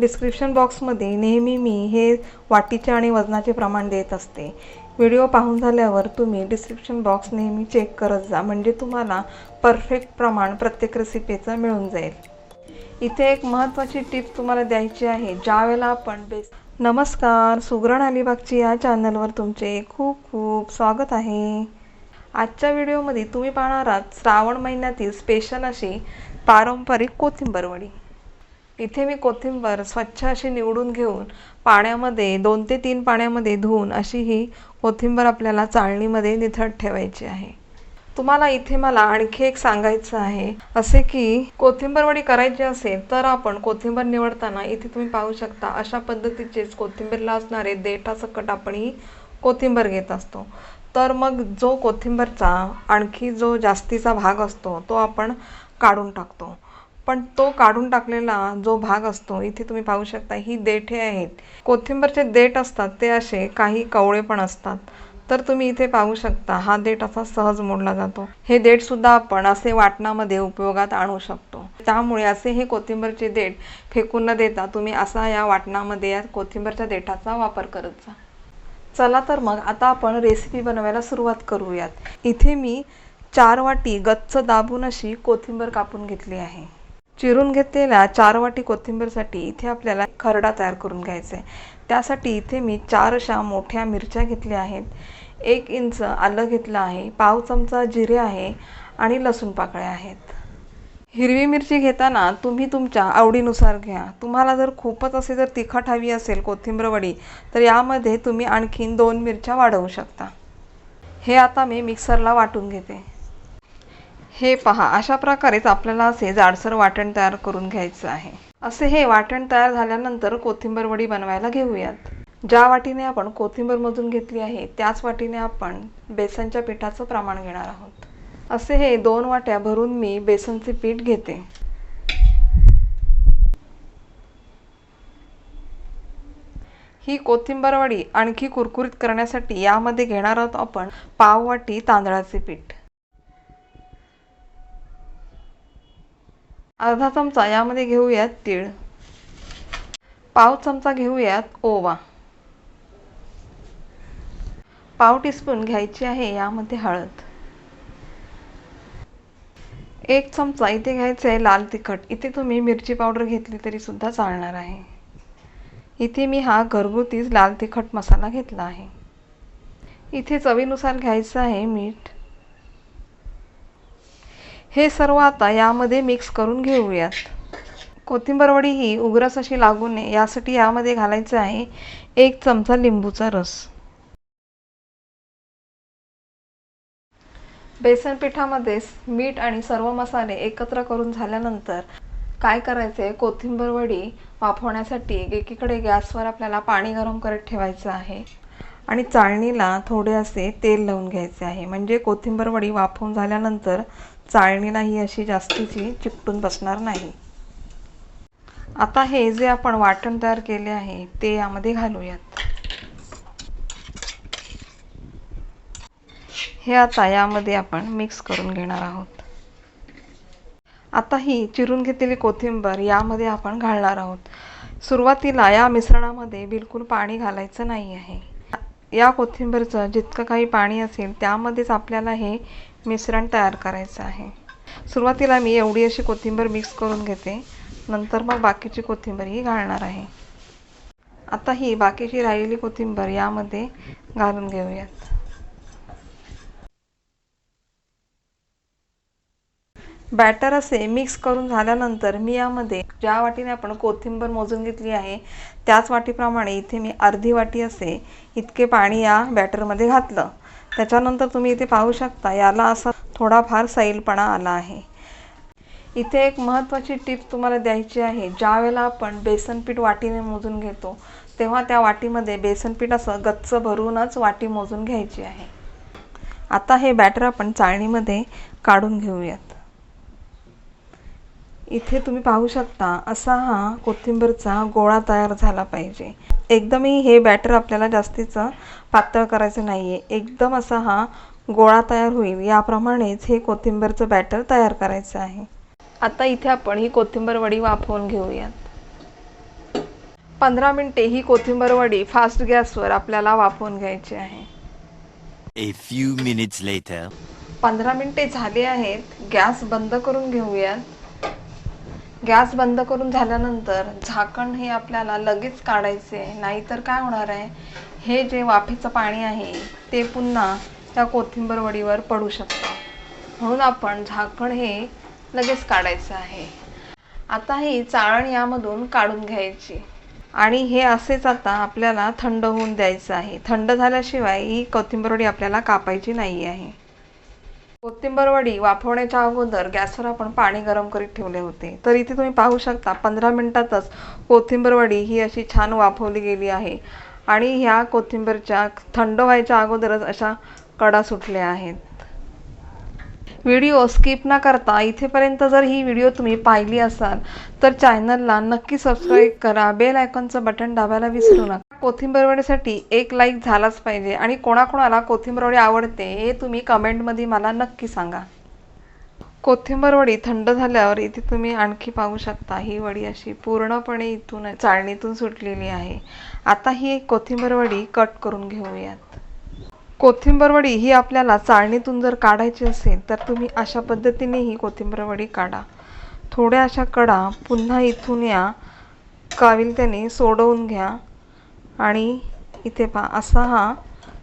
Description बॉक्समध्ये नेहमी मी हे वाटीचे आणि वजनाचे प्रमाण देत असते. व्हिडिओ पाहून झाल्यावर तुम्ही डिस्क्रिप्शन बॉक्स नेहमी चेक करत जा म्हणजे तुम्हाला परफेक्ट प्रमाण प्रत्येक रेसिपीचं मिळून जाईल. इथे एक महत्त्वाची टिप तुम्हाला द्यायची आहे ज्यावेळेला आपण बेस नमस्कार सुगरण अलिबागची या चॅनलवर तुमचे खूप खूप स्वागत आहे. आजच्या व्हिडिओमध्ये तुम्ही पाहणार आहात श्रावण महिन्यातील स्पेशल अशी पारंपरिक कोथिंबर वडी इथे मी कोथिंबर स्वच्छ अशी निवडून घेऊन पाण्यामध्ये दोन ते तीन पाण्यामध्ये धुवून अशी ही कोथिंबर आपल्याला चाळणीमध्ये निथळ ठेवायची आहे. तुम्हाला इथे मला आणखी एक सांगायचं आहे. असे की कोथिंबर वडी करायची असेल तर आपण कोथिंबर निवडताना इथे तुम्ही पाहू शकता अशा पद्धतीचेच कोथिंबीरला असणारे देठासकट आपण ही कोथिंबर घेत असतो. तर मग जो कोथिंबरचा आणखी जो जास्तीचा भाग असतो तो आपण काढून टाकतो. पण तो काढून टाकलेला जो भाग असतो इथे तुम्ही पाहू शकता ही देठे आहेत. कोथिंबरचे देठ असतात ते असे काही कवळे पण असतात. तर तुम्ही इथे पाहू शकता हा देठ असा सहज मोडला जातो. हे देठ सुद्धा आपण असे वाटणामध्ये उपयोगात आणू शकतो. त्यामुळे असे हे कोथिंबरचे देठ फेकून न देता तुम्ही असा या वाटणामध्ये या कोथिंबरच्या देठाचा वापर करत जा. चला तर मग आता आपण रेसिपी बनवायला सुरुवात करूयात. इथे मी चार वाटी गच्च दाबून अशी कोथिंबर कापून घेतली आहे. चिरून घेतलेल्या चार वाटी कोथिंबीरसाठी इथे आपल्याला खरडा तयार करून घ्यायचा आहे. त्यासाठी इथे मी चार अशा मोठ्या मिरच्या घेतल्या आहेत. एक इंच आलं घेतलं आहे पाव चमचा जिरे आहे आणि लसूण पाकळ्या आहेत. हिरवी मिरची घेताना तुम्ही तुमच्या आवडीनुसार घ्या. तुम्हाला जर खूपच असे जर तिखट हवी असेल कोथिंबीर वडी तर यामध्ये तुम्ही आणखीन दोन मिरच्या वाढवू शकता. हे आता मी मिक्सरला वाटून घेते. हे पहा अशा प्रकारेच आपल्याला असे जाडसर वाटण तयार करून घ्यायचं आहे. असे हे वाटण तयार झाल्यानंतर कोथिंबीर वडी बनवायला घेऊयात. ज्या वाटीने आपण कोथिंबीर मधून घेतली आहे त्याच वाटीने आपण बेसनच्या पिठाचं प्रमाण घेणार आहोत. असे हे दोन वाट्या भरून मी बेसनचे पीठ घेते. ही कोथिंबर वडी आणखी कुरकुरीत करण्यासाठी यामध्ये घेणार आहोत आपण पाव वाटी तांदळाचे पीठ. अर्धा चमचा यामध्ये घेऊयात तीळ. पाव चमचा घेऊयात ओवा. पाव टीस्पून घ्यायची आहे यामध्ये हळद. एक चमचा इथे घ्यायचं आहे लाल तिखट. इथे तुम्ही मिरची पावडर घेतली तरी सुद्धा चालणार आहे. इथे मी हा घरगुतीच लाल तिखट मसाला घेतला आहे. इथे चवीनुसार घ्यायचं आहे मीठ. हे सर्व आता यामध्ये मिक्स करून घेऊयात. कोथिंबर वडी ही उग्रस अशी लागू नये यासाठी यामध्ये घालायचं आहे एक चमचा लिंबूचा रस. बेसन पिठामध्ये मीठ आणि सर्व मसाले एकत्र करून झाल्यानंतर काय करायचं आहे कोथिंबर वडी वाफवण्यासाठी एकीकडे गॅसवर आपल्याला पाणी गरम करत ठेवायचं आहे आणि चाळणीला थोडे असे तेल लावून घ्यायचे आहे. म्हणजे कोथिंबर वडी वाफवून झाल्यानंतर चाळणीला ही अशी जास्तीची चिकटून बसणार नाही. आता हे जे आपण वाटण तयार केले आहे ते यामध्ये घालूयात. हे आता यामध्ये आपण मिक्स करून घेणार आहोत. आता ही चिरून घेतलेली कोथिंबर यामध्ये आपण घालणार आहोत. सुरुवातीला या मिश्रणामध्ये बिलकुल पाणी घालायचं नाही आहे. या कोथिंबीरचं जितकं काही पाणी असेल त्यामध्येच आपल्याला हे मिश्रण तयार करायचं आहे. सुरुवातीला मी एवढी अशी कोथिंबीर मिक्स करून घेते. नंतर मग बाकीची कोथिंबीर ही घालणार आहे. आता ही बाकीची राहिलेली कोथिंबीर यामध्ये घालून घेऊयात. बॅटर असे मिक्स करून झाल्यानंतर मी यामध्ये ज्या वाटीने आपण कोथिंबीर मोजून घेतली आहे त्याच वाटीप्रमाणे इथे मी अर्धी वाटी असे इतके पाणी या बॅटरमध्ये घातलं. त्याच्यानंतर तुम्ही इथे पाहू शकता याला असा थोडाफार सैलपणा आला आहे. इथे एक महत्त्वाची टिप तुम्हाला द्यायची आहे ज्या वेळेला आपण बेसनपीठ वाटीने मोजून घेतो तेव्हा त्या वाटीमध्ये बेसनपीठ असं गच्च भरूनच वाटी मोजून घ्यायची आहे. आता हे बॅटर आपण चाळणीमध्ये काढून घेऊयात. इथे तुम्ही पाहू शकता असा हा कोथिंबीरचा गोळा तयार झाला पाहिजे. एकदमही हे बॅटर आपल्याला जास्तीचं पातळ करायचं नाही आहे एकदम असा हा गोळा तयार होईल. याप्रमाणेच हे कोथिंबीरचं बॅटर तयार करायचं आहे. आता इथे आपण ही कोथिंबीर वडी वाफवून घेऊयात. पंधरा मिनटे ही कोथिंबीर वडी फास्ट गॅसवर आपल्याला वाफवून घ्यायची आहे. पंधरा मिनटे झाली आहेत. गॅस बंद करून घेऊयात. गॅस बंद करून झाल्यानंतर झाकण हे आपल्याला लगेच काढायचे नाहीतर काय होणार आहे? हे जे वाफेचं पाणी आहे ते पुन्हा त्या कोथिंबीर वडीवर पडू शकतं. म्हणून आपण झाकण हे लगेच काढायचं आहे. आता ही चाळण यामधून काढून घ्यायची. आणि हे असेच आता आपल्याला थंड होऊन द्यायचं आहे. थंड झाल्याशिवाय ही कोथिंबीर वडी आपल्याला कापायची नाही आहे कोथिंबीर वडी वाफवण्याच्या अगोदर गॅसवर आपण पाणी गरम करीत ठेवले होते. तर इथे तुम्ही पाहू शकता पंधरा मिनिटातच कोथिंबीर वडी ही अशी छान वाफवली गेली आहे. आणि ह्या कोथिंबीरच्या थंड व्हायच्या अगोदरच अशा कडा सुटल्या आहेत. व्हिडिओ स्किप न करता इथेपर्यंत जर ही व्हिडिओ तुम्ही पाहिली असाल तर चॅनलला नक्की सबस्क्राईब करा. बेल आयकॉनचं बटन दाबायला विसरू नका. कोथिंबरवडीसाठी एक लाईक झालाच पाहिजे. आणि कोणाकोणाला कोथिंबरवडी आवडते हे तुम्ही कमेंटमध्ये मला नक्की सांगा. कोथिंबर वडी थंड झाल्यावर इथे तुम्ही आणखी पाहू शकता ही वडी अशी पूर्णपणे इथून चाळणीतून सुटलेली आहे. आता ही एक कोथिंबीर वडी कट करून घेऊयात. कोथिंबर वडी ही आपल्याला चाळणीतून जर काढायची असेल तर तुम्ही अशा पद्धतीने ही कोथिंबर वडी काढा. थोड्या अशा कडा पुन्हा इथून या काविलत्याने सोडवून घ्या. आणि इथे पहा असा हा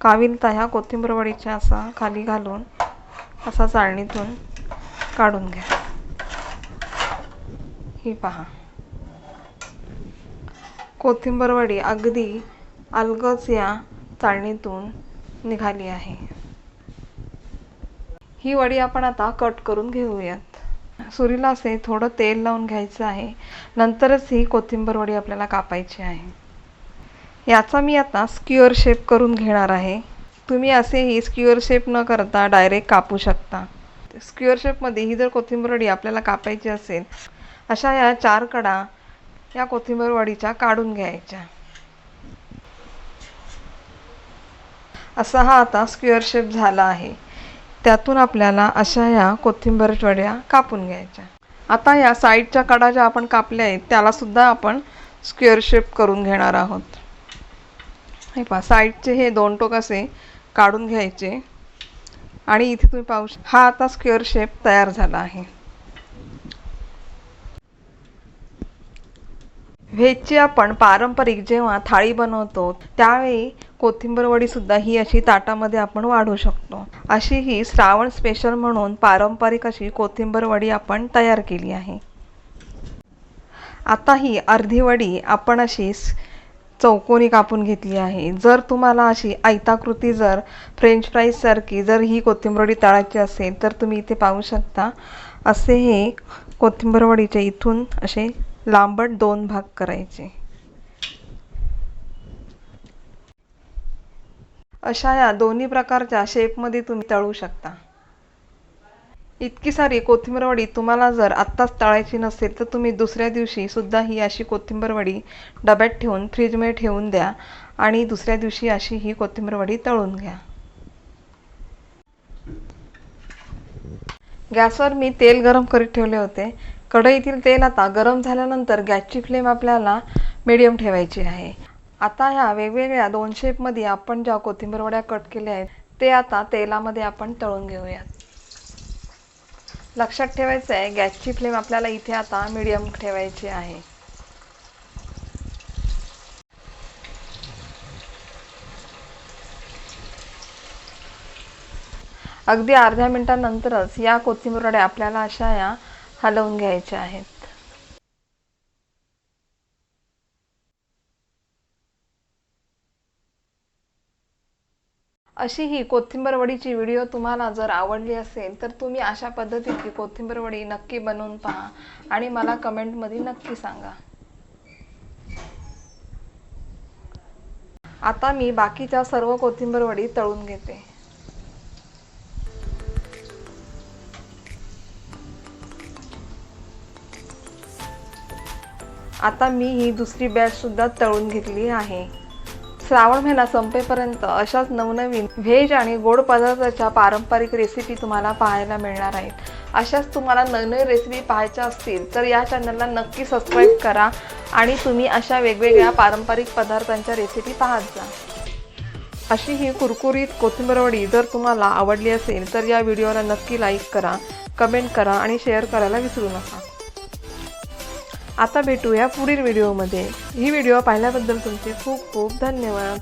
काविलता ह्या कोथिंबीर वडीच्या असा खाली घालून असा चाळणीतून काढून घ्या. ही पहा. कोथिंबरवडी अगदी अलगच या चाळणीतून निघाली आहे. ही वडी आपण आता कट करून घेऊयात. सुरीला असे थोडं तेल लावून घ्यायचं आहे. नंतरच ही कोथिंबीर वडी आपल्याला कापायची आहे. याचा मी आता स्क्युअर शेप करून घेणार आहे. तुम्ही असेही स्क्युअर शेप न करता डायरेक्ट कापू शकता. स्क्युअर शेपमध्ये ही जर कोथिंबीर वडी आपल्याला कापायची असेल अशा या चार कडा या कोथिंबीर वडीच्या काढून घ्यायच्या. असा हा आता स्क्वेअर शेप झाला आहे. त्यातून आपल्याला अशा या कोथिंबीर वड्या कापून घ्यायच्या. आता या साईडच्या कडा ज्या आपण कापल्या आहेत त्याला सुद्धा आपण स्क्वेअर शेप करून घेणार आहोत. हे पहा साईडचे हे दोन टोक असे काढून घ्यायचे. आणि इथे तुम्ही पाहू हा आता स्क्वेअर शेप तयार झाला आहे. व्हेजची आपण पारंपरिक जेव्हा थाळी बनवतो त्यावेळी कोथिंबर वडी सुद्धा ही अशी ताटामध्ये आपण वाढू शकतो. अशी ही श्रावण स्पेशल म्हणून पारंपरिक अशी कोथिंबर वडी आपण तयार केली आहे. आता ही अर्धी वडी आपण अशी चौकोनी कापून घेतली आहे. जर तुम्हाला अशी आयताकृती जर फ्रेंच फ्राईजसारखी जर ही कोथिंबरवडी तळायची असेल तर तुम्ही इथे पाहू शकता. असे हे कोथिंबरवडीचे इथून असे लांबट दोन भाग करायचे. अशा या दोन्ही प्रकारच्या शेपमध्ये तुम्ही तळू शकता. इतकी सारी कोथिंबीर वडी तुम्हाला जर आत्ताच तळायची नसेल तर तुम्ही दुसऱ्या दिवशी सुद्धा ही अशी कोथिंबीर वडी डब्यात ठेवून फ्रीजमध्ये ठेवून द्या आणि दुसऱ्या दिवशी अशी ही कोथिंबीर वडी तळून घ्या. गॅसवर मी तेल गरम करीत ठेवले होते. कढईतील तेल आता गरम झाल्यानंतर गॅसची फ्लेम आपल्याला मिडियम ठेवायची आहे. आता ह्या वेगवेगळ्या दोन शेपमध्ये आपण ज्या कोथिंबीर वड्या कट केल्या आहेत ते आता तेलामध्ये आपण तळून घेऊयात. लक्षात ठेवायचं आहे गॅसची फ्लेम आपल्याला इथे आता मिडियम ठेवायची आहे. अगदी अर्ध्या मिनिटानंतरच या कोथिंबीर आपल्याला अशा या हलवून घ्यायच्या आहेत. अशी ही कोथिंबर वडीची व्हिडिओ तुम्हाला जर आवडली असेल तर तुम्ही अशा पद्धतीची कोथिंबर वडी नक्की बनवून पहा आणि मला कमेंटमध्ये नक्की सांगा. आता मी बाकीच्या सर्व कोथिंबर वडी तळून घेते. आता मी ही दुसरी बॅच सुद्धा तळून घेतली आहे. श्रावण महिना संपेपर्यंत अशाच नवनवीन व्हेज आणि गोड पदार्थाच्या पारंपरिक रेसिपी तुम्हाला पाहायला मिळणार आहेत. अशाच तुम्हाला नवनवीन रेसिपी पाहायच्या असतील तर या चॅनलला नक्की सबस्क्राईब करा आणि तुम्ही अशा वेगवेगळ्या पारंपरिक पदार्थांच्या रेसिपी पाहत जा. अशी ही कुरकुरीत कोथिंबीरवडी जर तुम्हाला आवडली असेल तर या व्हिडिओला नक्की लाईक करा कमेंट करा आणि शेअर करायला विसरू नका. आता भेटूया पुढील व्हिडिओमध्ये. ही व्हिडिओ पाहिल्याबद्दल तुमचे खूप खूप धन्यवाद.